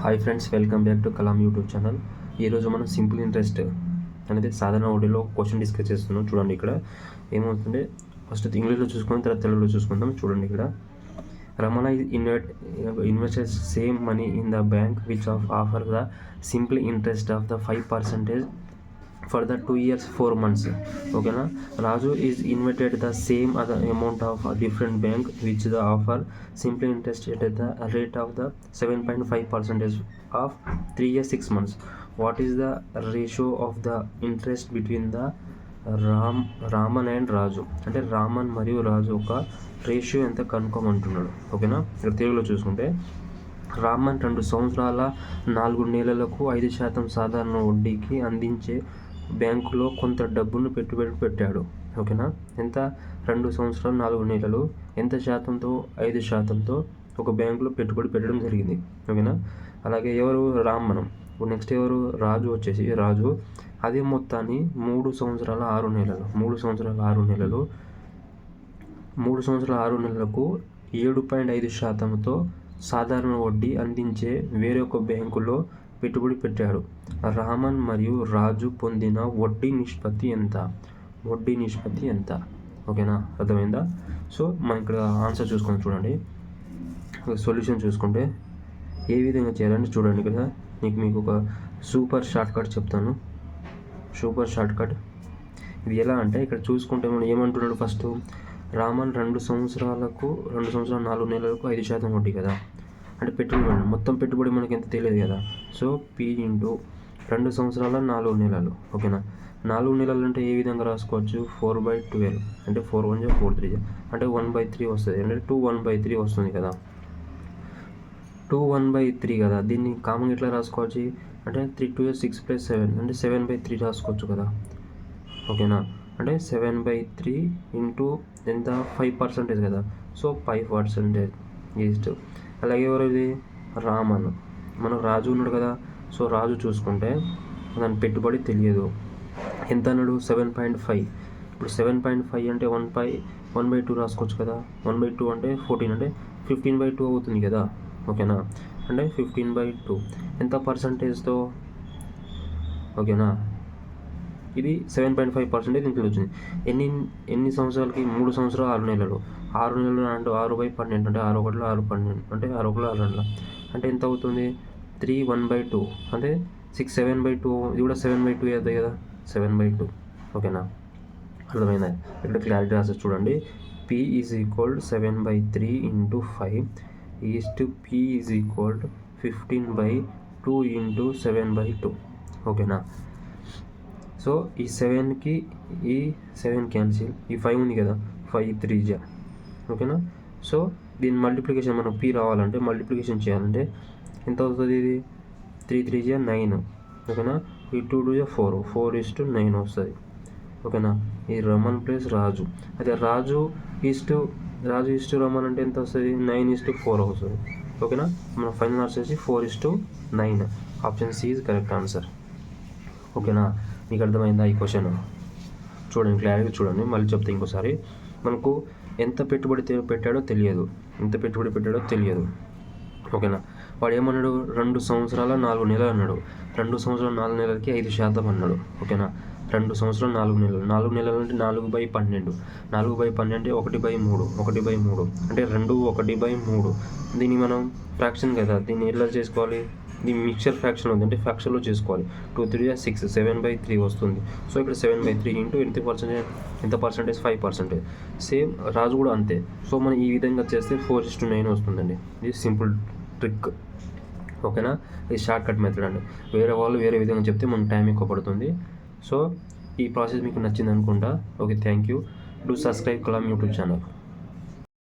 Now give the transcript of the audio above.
Hi friends welcome back to Kalam YouTube channel ఈరోజు మనం simple interest అనేది సాధారణ ఓడిలో క్వశ్చన్ డిస్కస్ చేస్తున్నాం. చూడండి ఇక్కడ. ఏమవుతుందంటే ఫస్ట్ ఇంగ్లీష్లో చూసుకుందాం తర్వాత తెలుగులో చూసుకుందాం. చూడండి ఇక్కడ. Ramana invest investors same money in the bank which of offer the simple interest of the five percentage for the two years four months ఓకేనా Raju is invested the same the amount of different bank which the offer simply interest at the rate of the seven point five percentage of three years six months what is the ratio of the interest between the Ram Raman and Raju అంటే రామన్ మరియు రాజు ఒక ratio ఎంత కనుక్కోమంటున్నాడు ఓకేనా ఇక్కడ తెలుగులో చూసుకుంటే రామన్ రెండు సంవత్సరాల నాలుగు నెలలకు ఐదు శాతం సాధారణ వడ్డీకి అందించే బ్యాంకులో కొంత డబ్బును పెట్టుబడి పెట్టాడు. ఓకేనా? ఎంత? రెండు సంవత్సరాలు నాలుగు నెలలు. ఎంత శాతంతో? ఐదు శాతంతో ఒక బ్యాంకులో పెట్టుబడి పెట్టడం జరిగింది. ఓకేనా? అలాగే ఎవరు? రామ్మనం ఇప్పుడు నెక్స్ట్ ఎవరు? రాజు వచ్చేసి. రాజు? అదే మొత్తాన్ని మూడు సంవత్సరాల ఆరు నెలలు. మూడు సంవత్సరాల ఆరు నెలలు. మూడు సంవత్సరాల ఆరు నెలలకు ఏడు పాయింట్ ఐదు శాతంతో సాధారణ వడ్డీ అందించే వేరొక బ్యాంకులో పెట్టుబడి పెట్టాడు రామన్ మరియు రాజు పొందిన వడ్డీ నిష్పత్తి ఎంత? వడ్డీ నిష్పత్తి ఎంత? ఓకేనా? అర్థమైందా? సో మనం ఇక్కడ ఆన్సర్ చూసుకొని చూడండి. సొల్యూషన్ చూసుకుంటే ఏ విధంగా చేయాలని చూడండి కదా. నీకు మీకు ఒక సూపర్ షార్ట్ కట్ చెప్తాను. సూపర్ షార్ట్ కట్ ఇది ఎలా అంటే ఇక్కడ చూసుకుంటే మనం ఏమంటున్నాడు ఫస్ట్? రామన్ రెండు సంవత్సరాలకు రెండు సంవత్సరాలు నాలుగు నెలలకు ఐదు శాతం వడ్డీ కదా. అంటే పెట్టుబడి మొత్తం పెట్టుబడి మనకి ఎంత తెలియదు కదా? సో పీ ఇంటూ రెండు సంవత్సరాల నాలుగు నెలలు ఓకేనా? నాలుగు నెలలు అంటే ఏ విధంగా రాసుకోవచ్చు? Four by twelve. అంటే ఫోర్ వన్ జా ఫోర్ త్రీ జా అంటే వన్ బై త్రీ వస్తుంది. అంటే టూ వన్ బై త్రీ వస్తుంది కదా? టూ వన్ బై త్రీ కదా? దీన్ని కామన్ ఎట్లా రాసుకోవచ్చు? అంటే three two six plus seven. అంటే సెవెన్ బై త్రీ రాసుకోవచ్చు కదా? ఓకేనా? అంటే సెవెన్ బై త్రీ ఇంటూ ఎంత? ఫైవ్ పర్సెంటేజ్ కదా? సో ఫైవ్ పర్సెంటేజ్ ఈస్ట్. అలాగే ఎవరిది? ఇది రామన్. మనకు రాజు ఉన్నాడు కదా సో రాజు చూసుకుంటే దాని పెట్టుబడి తెలియదు. ఎంత అన్నాడు? Seven point five. ఇప్పుడు సెవెన్ పాయింట్ ఫైవ్ అంటే one by one by two రాసుకోవచ్చు కదా. వన్ బై టూ అంటే ఫోర్టీన్ అంటే ఫిఫ్టీన్ బై టూ అవుతుంది కదా. ఓకేనా? అంటే ఫిఫ్టీన్ బై టూ. ఎంత పర్సంటేజ్తో? ఓకేనా? ఇది seven point five percentage include వచ్చింది ఎన్ని ఎన్ని సంవత్సరాలకి? మూడు సంవత్సరాలు ఆరు నెలలు. ఆరు నెలలు రెండు ఆరు బై పన్నెండు అంటే ఆరు ఒకటిలో ఆరు పన్నెండు అంటే ఆరు ఒకటిలో ఆరు రెండు అంటే ఎంత అవుతుంది త్రీ వన్ బై టూ. అంటే సిక్స్ సెవెన్ బై టూ. ఇది కూడా సెవెన్ బై టూ అవుతుంది కదా? Seven by two. ఓకేనా? అర్థమైందా? ఇక్కడ క్లారిటీ రాసి చూడండి. P is equal seven by three into five is to P is equal fifteen by two into seven by two ఓకేనా? సో ఈ సెవెన్కి ఈ సెవెన్ క్యాన్సిల్ ఈ ఫైవ్ ఉంది కదా? ఫైవ్ త్రీ జా ఓకేనా? సో దీని మల్టిప్లికేషన్ మనం పీ రావాలంటే మల్టిప్లికేషన్ చేయాలంటే ఎంత అవుతుంది ఇది? త్రీ త్రీ జా నైన్ ఓకేనా? ఈ టూ టూ జా four four is to nine వస్తుంది. ఓకేనా? ఈ రమన్ ప్లస్ రాజు. అదే Raju is to Raju is to Raman అంటే ఎంత వస్తుంది? నైన్ ఈస్ట్ టు ఫోర్ వస్తుంది ఓకేనా? మన ఫైనల్ ఆన్సర్ వచ్చి four is to nine option C is correct answer ఓకేనా? మీకు అర్థమైందా ఈ క్వశ్చన్ చూడండి క్లారిటీ చూడండి. మళ్ళీ చెప్తే ఇంకోసారి. మనకు ఎంత పెట్టుబడి పెట్టాడో తెలియదు. ఎంత పెట్టుబడి పెట్టాడో తెలియదు. ఓకేనా? వాడు ఏమన్నాడు రెండు సంవత్సరాల నాలుగు నెలలు అన్నాడు. రెండు సంవత్సరాల నాలుగు నెలలకి ఐదు శాతం అన్నాడు. ఓకేనా? రెండు సంవత్సరాలు నాలుగు నెలలు. నాలుగు నెలలు అంటే నాలుగు బై పన్నెండు. నాలుగు బై పన్నెండు ఒకటి బై మూడు ఒకటి బై మూడు. అంటే రెండు ఒకటి బై మూడు. దీన్ని మనం ఫ్రాక్షన్ కదా? దీన్ని ఎలా చేసుకోవాలి? ది మిక్చర్ ఫ్యాక్షన్ ఉంది అంటే చేసుకోవాలి. Two three six seven by three వస్తుంది. సో ఇక్కడ సెవెన్ బై త్రీ ఇంటూ ఎంత పర్సెంటేజ్ ఎంత percentage five percentage same Raju కూడా అంతే. సో మనం ఈ విధంగా చేస్తే ఫోర్ ఇస్ టు నైన్ వస్తుందండి. ఇది సింపుల్ ట్రిక్ ఓకేనా ఇది షార్ట్ కట్ మెథడ్ అండి. వేరే వాళ్ళు వేరే విధంగా చెప్తే మనకు టైం ఎక్కువ పడుతుంది. సో ఈ ప్రాసెస్ మీకు నచ్చింది అనుకుంటా. Okay thank you do subscribe Kalam YouTube channel